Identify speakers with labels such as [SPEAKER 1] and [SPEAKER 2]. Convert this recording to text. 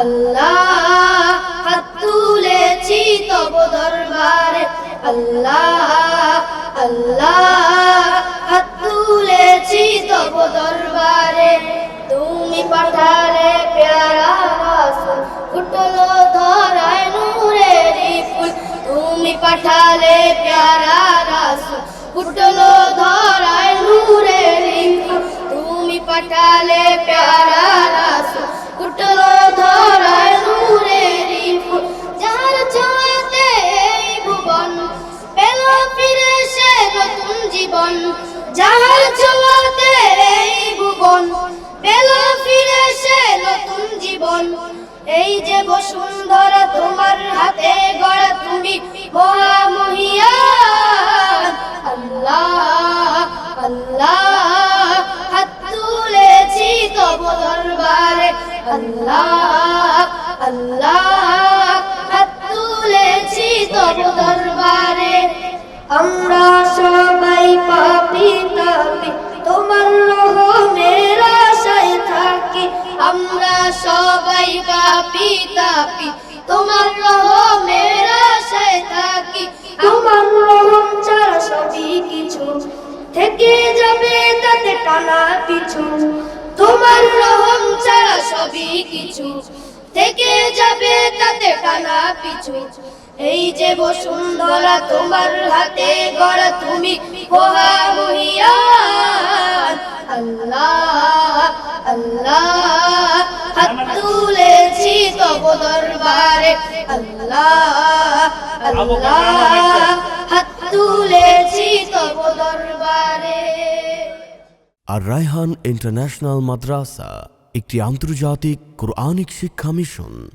[SPEAKER 1] আল্লাহ হাত তুলেছি তব দরবারে।
[SPEAKER 2] আল্লাহ
[SPEAKER 1] আল্লাহ হাত তুলেছি তব দরবারে। তুমি পাঠালে প্যারা রাসূল, ফুটলো ধরায় নূরেরি ফুল। তুমি পাঠালে প্যারা রাসূল, ফুটলো ধরায় যার ছোঁয়াতে এই ভুবন, পেল ফিরে সে নতুন জীবন। এই যে বসুন্ধরা, তোমার হাতে গড়া তুমি মহামহিয়ান আল্লাহ আল্লাহ, হাত তুলেছি তব দরবারে। আল্লাহ আল্লাহ, হাত তুলেছি তব দরবারে। তাপি তোমার রহমের আশায় থাকি।
[SPEAKER 2] তোমার রহম ছাড়া সবই কিছু। থেকে যাবে তাতে টানা পিছু।
[SPEAKER 1] তোমার রহম ছাড়া সবই কিছু। থেকে যাবে তাতে টানা পিছু। এই যে বসুন্ধরা, তোমার হাতে গড়া তুমি মহা মহিয়ান। আল্লাহ আল্লাহ। হাত তুলেছি তব দরবারে। আল্লাহ আল্লাহ হাত তুলেছি তব দরবারে।
[SPEAKER 3] আর রায়হান ইন্টারন্যাশনাল মাদ্রাসা একটি আন্তর্জাতিক কোরআনিক শিক্ষা মিশন।